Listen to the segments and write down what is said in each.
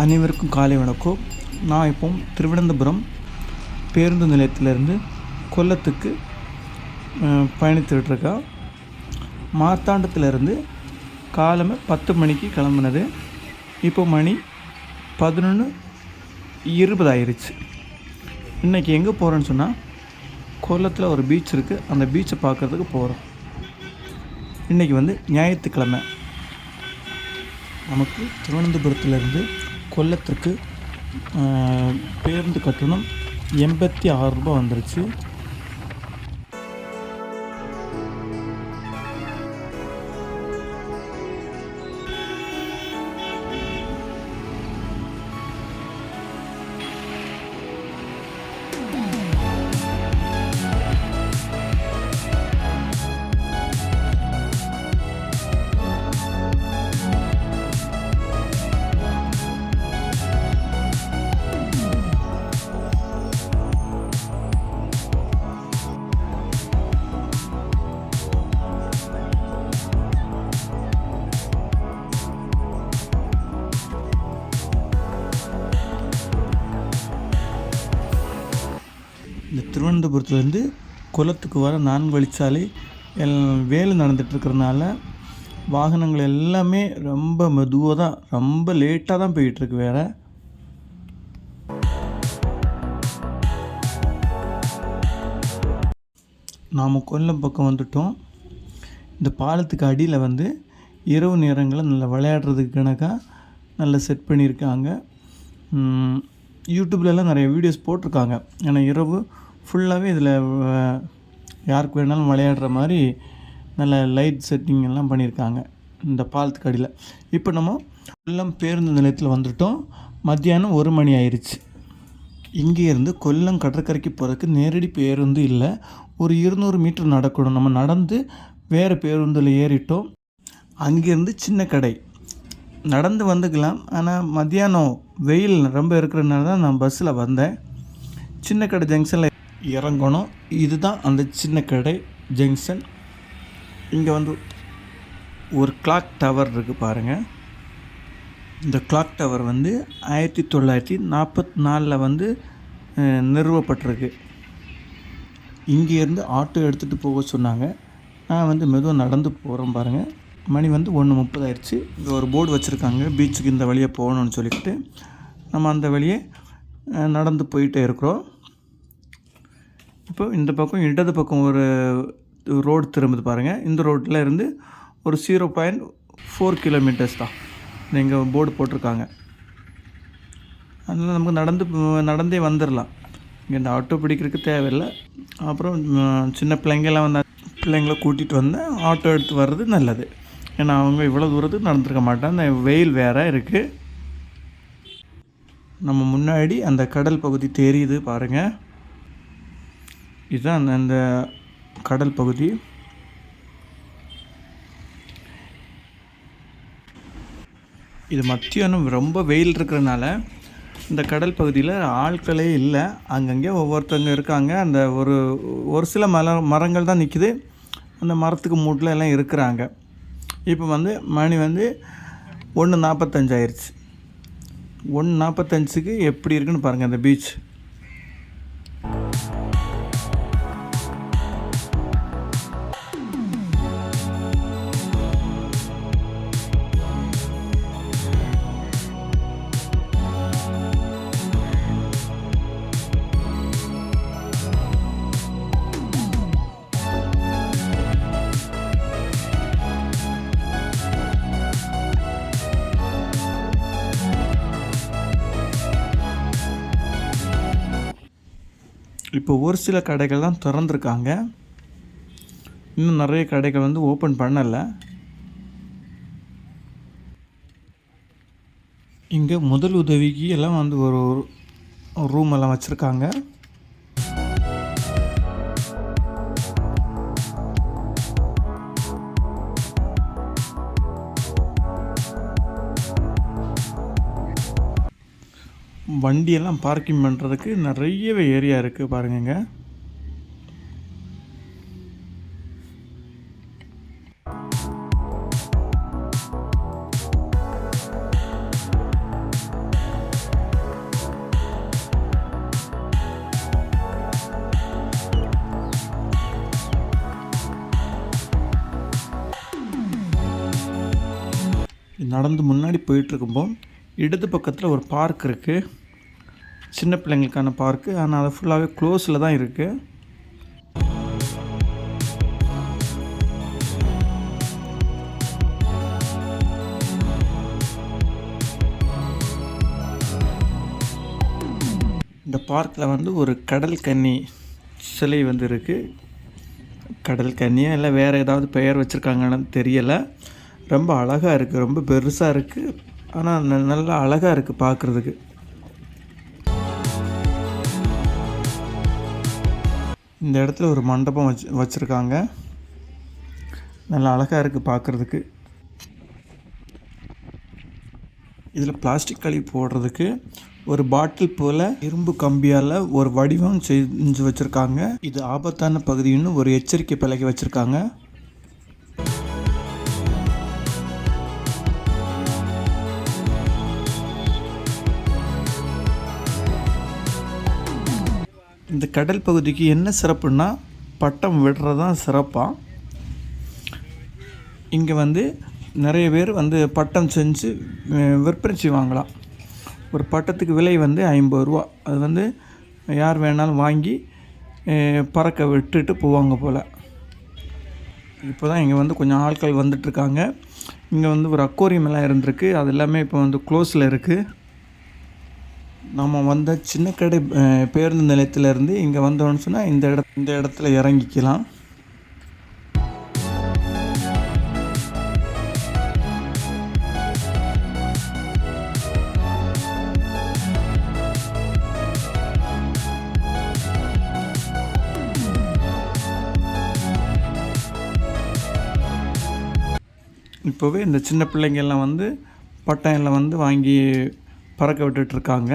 அனைவருக்கும் காலை வணக்கம். நான் இப்போ திருவனந்தபுரம் பேருந்து நிலையத்திலேருந்து கொல்லத்துக்கு பயணித்துட்ருக்கேன் பயணித்துட்டு இருக்கேன் காலமே பத்து மணிக்கு கிளம்புனது. இப்போ மணி பதினொன்று இருபதாயிருச்சு இன்றைக்கி எங்கே போகிறேன்னு சொன்னால் கொல்லத்தில் ஒரு பீச் இருக்குது அந்த பீச்சை பார்க்குறதுக்கு போகிறோம் இன்றைக்கி வந்து ஞாயிற்றுக்கிழமை. நமக்கு திருவனந்தபுரத்துலேருந்து கொல்லத்துக்கு பேருந்து கட்டணம் எண்பத்தி ஆறு ரூபாய் வந்துருச்சு. இந்த திருவனந்தபுரத்துலேருந்து வர நான்கு வழிச்சாலை எல் வேலை நடந்துகிட்ருக்கறனால வாகனங்கள் எல்லாமே ரொம்ப மெதுவாக தான் ரொம்ப லேட்டாக தான் போயிட்டுருக்கு வேறு. நாம் கொல்லம் பக்கம் வந்துட்டோம். இந்த பாலத்துக்கு அடியில் வந்து இரவு நேரங்களில் நல்லா விளையாடுறதுக்கு கணக்காக நல்லா செட் பண்ணியிருக்காங்க. யூடியூப்லலாம் நிறைய வீடியோஸ் போட்டிருக்காங்க. ஏன்னா இரவு ஃபுல்லாகவே இதில் யாருக்கு வேணாலும் விளையாடுற மாதிரி நல்ல லைட் செட்டிங் எல்லாம் பண்ணியிருக்காங்க இந்த பாலத்துக்கு அடியில் இப்போ நம்ம கொல்லம் பேருந்து நிலையத்தில் வந்துட்டோம். மத்தியானம் ஒரு மணி ஆயிடுச்சு இங்கேருந்து கொல்லம் கடற்கரைக்கு போகிறதுக்கு நேரடி பேருந்து இல்லை. ஒரு இருநூறு மீட்டர் நடக்கணும். நம்ம நடந்து வேறு பேருந்தில் ஏறிட்டோம். அங்கேருந்து சின்ன கடை. நடந்து வந்துக்கலாம். ஆனால் மத்தியானம் வெயில் ரொம்ப இருக்கிறதுனால தான் நான் பஸ்ஸில் வந்தேன். சின்ன கடை ஜங்ஷனில் இறங்கணும். இதுதான் அந்த சின்ன கடை ஜங்ஷன். இங்கே வந்து ஒரு கிளாக் டவர் இருக்குது பாருங்கள் இந்த கிளாக் டவர் வந்து ஆயிரத்தி தொள்ளாயிரத்தி நாற்பத்தி நாலில் வந்து நிறுவப்பட்டிருக்கு. இங்கேருந்து ஆட்டோ எடுத்துகிட்டு போக சொன்னாங்க. நான் வந்து மெதுவாக நடந்து போகிறேன் பாருங்கள் மணி வந்து ஒன்று முப்பது ஆயிடுச்சு. இங்கே ஒரு போர்டு வச்சுருக்காங்க. பீச்சுக்கு இந்த வழியாக போகணும்னு சொல்லிட்டு நம்ம அந்த வழியே நடந்து போயிட்டே இருக்கிறோம். இப்போ இந்த பக்கம் இடது பக்கம் ஒரு ரோடு திரும்புது பாருங்கள் இந்த ரோட்டில் இருந்து ஒரு ஜீரோ பாயிண்ட் ஃபோர் கிலோமீட்டர்ஸ் தான் நீங்கள் போர்டு போட்டிருக்காங்க. அதனால் நமக்கு நடந்து நடந்தே வந்துடலாம் இங்கே இந்த ஆட்டோ பிடிக்கிறதுக்கு தேவையில்லை. அப்புறம் சின்ன பிள்ளைங்கெல்லாம் வந்து பிள்ளைங்கள கூட்டிகிட்டு வந்தால் ஆட்டோ எடுத்து வர்றது நல்லது. ஏன்னா அவங்க இவ்வளோ தூரத்துக்கு நடந்திருக்க மாட்டாங்க. அந்த வெயில் வேறு இருக்குது நம்ம முன்னாடி அந்த கடல் பகுதி தெரியுது பாருங்கள் இதுதான் அந்த- அந்த கடல் பகுதி. இது மத்தியானம் ரொம்ப வெயில் இருக்கிறனால இந்த கடல் பகுதியில் ஆட்களே இல்லை. அங்கங்கே ஒவ்வொருத்தவங்க இருக்காங்க. அந்த ஒரு ஒரு சில மல மரங்கள் தான் நிற்கிது அந்த மரத்துக்கு மூட்டில் எல்லாம் இருக்கிறாங்க. இப்போ வந்து மணி வந்து ஒன்று நாற்பத்தஞ்சு ஆயிடுச்சு ஒன்று நாற்பத்தஞ்சுக்கு எப்படி இருக்குன்னு பாருங்கள் அந்த பீச் இப்போ ஒரு சில கடைகள் தான் திறந்துருக்காங்க. இன்னும் நிறைய கடைகள் வந்து ஓப்பன் பண்ணலை. இங்கே முதல் உதவிக்கு எல்லாம் வந்து ஒரு ரூம் எல்லாம் வச்சுருக்காங்க. வண்டியெல்லாம் பார்க்கிங் பண்ணுறதுக்கு நிறையவே ஏரியா இருக்குது பாருங்கங்க. நடந்து முன்னாடி போயிட்டுருக்கும்போது இடது பக்கத்தில் ஒரு பார்க் இருக்குது சின்ன பிள்ளைங்களுக்கான பார்க்கு. ஆனால் அது ஃபுல்லாகவே க்ளோஸில் தான் இருக்குது இந்த பார்க்கில் வந்து ஒரு கடல் கன்னி சிலை வந்து இருக்குது கடல் கன்னியா இல்லை வேறு ஏதாவது பெயர் வச்சுருக்காங்கன்னு தெரியலை. ரொம்ப அழகாக இருக்குது ரொம்ப பெருசாக இருக்குது ஆனால் நல்லா அழகாக இருக்குது பார்க்குறதுக்கு. இந்த இடத்துல ஒரு மண்டபம் வச்சு வச்சுருக்காங்க. நல்லா அழகாக இருக்குது பார்க்குறதுக்கு இதில் பிளாஸ்டிக் கழிவு போடுறதுக்கு ஒரு பாட்டில் போல் இரும்பு கம்பியால் ஒரு வடிவம் செஞ்சு வச்சுருக்காங்க. இது ஆபத்தான பகுதின்னு ஒரு எச்சரிக்கை பலகை வச்சுருக்காங்க. இந்த கடல் பகுதிக்கு என்ன சிறப்புன்னா பட்டம் விடுறது தான் சிறப்பாக இங்கே வந்து நிறைய பேர் வந்து பட்டம் செஞ்சு விற்பனை செய்வாங்களாம் ஒரு பட்டத்துக்கு விலை வந்து ஐம்பது ரூபா. அது வந்து யார் வேணாலும் வாங்கி பறக்க விட்டுட்டு போவாங்க போல். இப்போ தான் இங்கே வந்து கொஞ்சம் ஆட்கள் வந்துட்டுருக்காங்க இங்கே வந்து ஒரு அக்வாரியம் எல்லாம் இருந்திருக்கு. அது எல்லாமே இப்போ வந்து க்ளோஸில் இருக்குது நம்ம வந்த சின்ன கடை பேருந்து நிலையத்திலேருந்து இங்கே வந்தோன்னு சொன்னால் இந்த இட இந்த இடத்துல இறங்கிக்கலாம். இப்போவே இந்த சின்ன பிள்ளைங்கள்லாம் வந்து பட்டம் வந்து வாங்கி பறக்க விட்டுட்ருக்காங்க.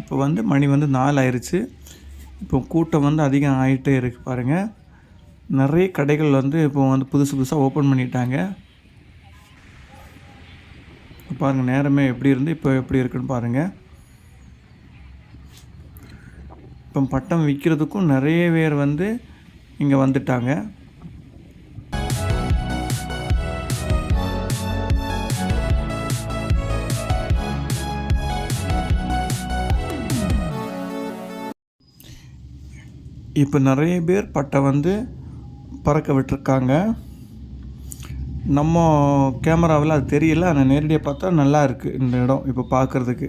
இப்போ வந்து மணி வந்து நாலு ஆயிடுச்சு இப்போ கூட்டம் வந்து அதிகம் ஆகிட்டே இருக்கு பாருங்கள் நிறைய கடைகள் வந்து இப்போ வந்து புதுசு புதுசாக ஓப்பன் பண்ணிட்டாங்க. பாருங்கள் நேரமே எப்படி இருந்து இப்போ எப்படி இருக்குன்னு பாருங்கள் இப்போ பட்டம் விற்கிறதுக்கும் நிறைய பேர் வந்து இங்கே வந்துட்டாங்க. இப்போ நிறைய பேர் பட்டை வந்து பறக்க விட்டுருக்காங்க. நம்ம கேமராவில் அது தெரியல ஆனால் நேரடியாக பார்த்தா நல்லா இருக்குது இந்த இடம் இப்போ பார்க்குறதுக்கு.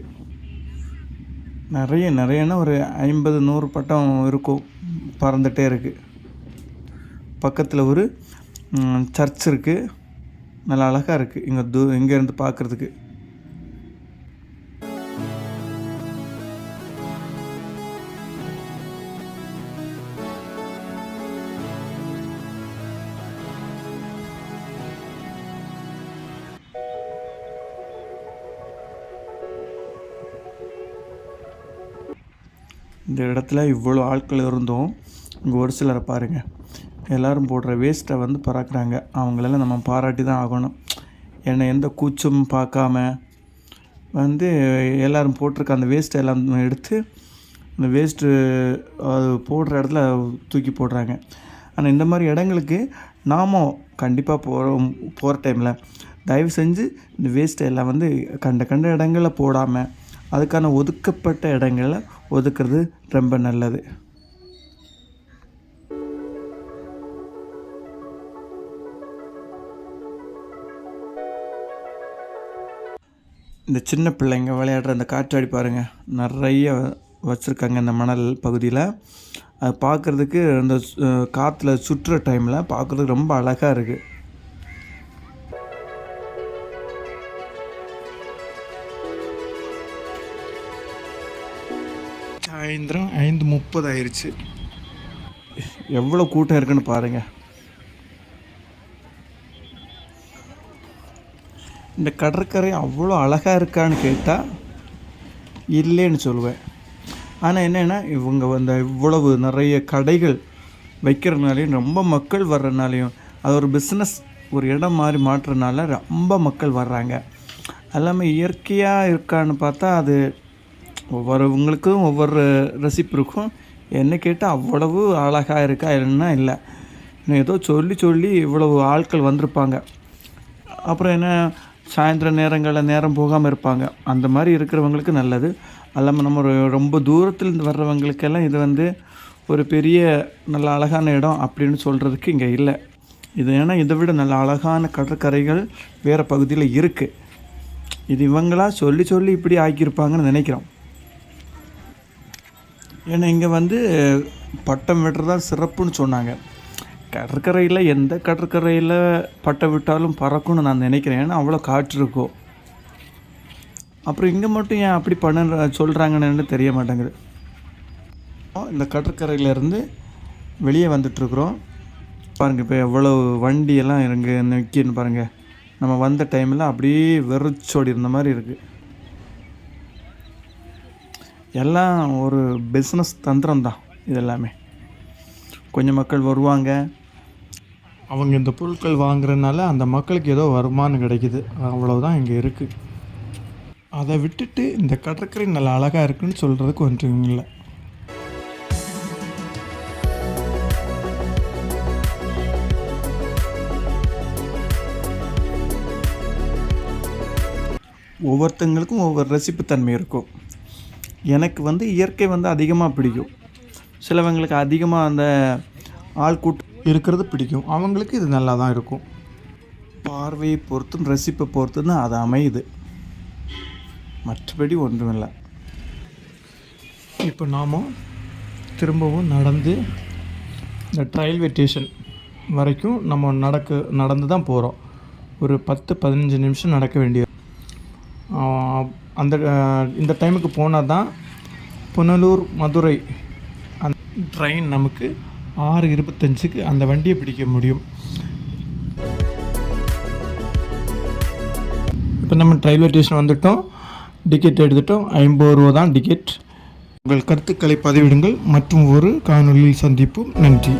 நிறைய நிறையன்னா ஒரு ஐம்பது நூறு பட்டம் இருக்கும் பறந்துகிட்டே இருக்குது பக்கத்தில் ஒரு சர்ச் இருக்குது நல்லா அழகாக இருக்குது இங்கே தூ இங்கேருந்து பார்க்குறதுக்கு. இந்த இடத்துல இவ்வளோ ஆட்கள் இருந்தோம் இங்கே ஒரு சிலரை பாருங்கள் எல்லோரும் போடுற வேஸ்ட்டை வந்து பறக்கிறாங்க. அவங்களெல்லாம் நம்ம பாராட்டி தான் ஆகணும். என்னை எந்த கூச்சமும் பார்க்காம வந்து எல்லோரும் போட்டிருக்க அந்த வேஸ்ட்டை எல்லாம் எடுத்து அந்த வேஸ்ட்டு அது போடுற இடத்துல தூக்கி போடுறாங்க. ஆனால் இந்த மாதிரி இடங்களுக்கு நாமும் கண்டிப்பாக போகிறோம் போகிற டைமில் தயவு செஞ்சு இந்த வேஸ்ட்டை எல்லாம் வந்து கண்ட கண்ட இடங்களில் போடாமல் அதுக்கான ஒதுக்கப்பட்ட இடங்களை ஒதுக்குறது ரொம்ப நல்லது. இந்த சின்ன பிள்ளைங்க விளையாடுற அந்த காற்றாடி பாருங்கள் நிறைய வச்சுருக்காங்க இந்த மணல் பகுதியில். அது பார்க்குறதுக்கு அந்த காற்றுல சுற்றுற டைமில் பார்க்குறதுக்கு ரொம்ப அழகாக இருக்குது சாயந்தரம் ஐந்து முப்பது ஆயிடுச்சு எவ்வளோ கூட்டம் இருக்குன்னு பாருங்கள் இந்த கடற்கரை அவ்வளோ அழகாக இருக்கான்னு கேட்டால் இல்லைன்னு சொல்லுவேன். ஆனால் என்னென்னா இவங்க வந்து இவ்வளவு நிறைய கடைகள் வைக்கிறதுனாலையும் ரொம்ப மக்கள் வர்றதுனாலையும் அது ஒரு பிஸ்னஸ் ஒரு இடம் மாதிரி மாற்றுறதுனால ரொம்ப மக்கள் வர்றாங்க. எல்லாமே இயற்கையாக இருக்கான்னு பார்த்தா அது ஒவ்வொருவங்களுக்கும் ஒவ்வொரு ரெசிபி இருக்கும். என்ன கேட்டால் அவ்வளவு அழகாக இருக்கா இல்லைன்னா இல்லை. இன்னும் ஏதோ சொல்லி சொல்லி இவ்வளவு ஆட்கள் வந்திருப்பாங்க. அப்புறம் என்ன சாயந்தர நேரங்களில் நேரம் போகாமல் இருப்பாங்க. அந்த மாதிரி இருக்கிறவங்களுக்கு நல்லது. அல்லாமல் நம்ம ரொம்ப தூரத்துலேருந்து வர்றவங்களுக்கெல்லாம் இது வந்து ஒரு பெரிய நல்ல அழகான இடம் அப்படின்னு சொல்கிறதுக்கு இங்கே இல்லை. இது ஏன்னா இதை விட நல்ல அழகான கடற்கரைகள் வேறு பகுதியில் இருக்குது இது இவங்களாக சொல்லி சொல்லி இப்படி ஆக்கியிருப்பாங்கன்னு நினைக்கிறோம். ஏன்னா இங்கே வந்து பட்டம் விடுறதா சிறப்புன்னு சொன்னாங்க. கடற்கரையில் எந்த கடற்கரையில் பட்டம் விட்டாலும் பறக்கும்னு நான் நினைக்கிறேன். ஏன்னா அவ்வளோ காற்று இருக்கும் அப்புறம் இங்கே மட்டும் ஏன் அப்படி பண்ண சொல்கிறாங்கன்னு தெரிய மாட்டேங்குது. இந்த கடற்கரையிலேருந்து வெளியே வந்துட்டுருக்குறோம் பாருங்கள் இப்போ எவ்வளோ வண்டியெல்லாம் இங்கே நிற்கின்னு பாருங்கள் நம்ம வந்த டைமில் அப்படியே வெறிச்சோடி இருந்த மாதிரி இருக்குது எல்லாம் ஒரு பிஸ்னஸ் தந்திரம் தான் இது எல்லாமே கொஞ்சம் மக்கள் வருவாங்க. அவங்க இந்த பொருட்கள் வாங்குறதுனால அந்த மக்களுக்கு ஏதோ வருமானம் கிடைக்குது. அவ்வளவுதான் இங்கே இருக்குது அதை விட்டுட்டு இந்த கடற்கரை நல்லா அழகாக இருக்குன்னு சொல்கிறதுக்கு ஒன்றும் இல்லை. ஒவ்வொருத்தங்களுக்கும் ஒவ்வொரு ரசிப்புத்தன்மை இருக்கும். எனக்கு வந்து இயற்கை வந்து அதிகமாக பிடிக்கும். சிலவங்களுக்கு அதிகமாக அந்த ஆள் கூட்டம் இருக்கிறது பிடிக்கும். அவங்களுக்கு இது நல்லா தான் இருக்கும். பார்வையை பொறுத்தும் ரசிப்பை பொறுத்து தான் அது அமையுது. மற்றபடி ஒன்றும் இல்லை இப்போ நாம் திரும்பவும் நடந்து இந்த ரயில்வே ஸ்டேஷன் வரைக்கும் நம்ம நடக்க நடந்து தான் போகிறோம் ஒரு பத்து பதினஞ்சு நிமிஷம் நடக்க வேண்டிய அந்த இந்த டைமுக்கு போனால் தான் புனலூர் மதுரை அந்த ட்ரெயின் நமக்கு ஆறு இருபத்தஞ்சுக்கு அந்த வண்டியை பிடிக்க முடியும். இப்போ நம்ம ரயில்வே ஸ்டேஷன் வந்துட்டோம். டிக்கெட் எடுத்துட்டோம். ஐம்பது ரூபா தான் டிக்கெட் உங்கள் கருத்துக்களை பதிவிடுங்கள். மற்றும் ஒரு காணொலியில் சந்திப்போம். நன்றி.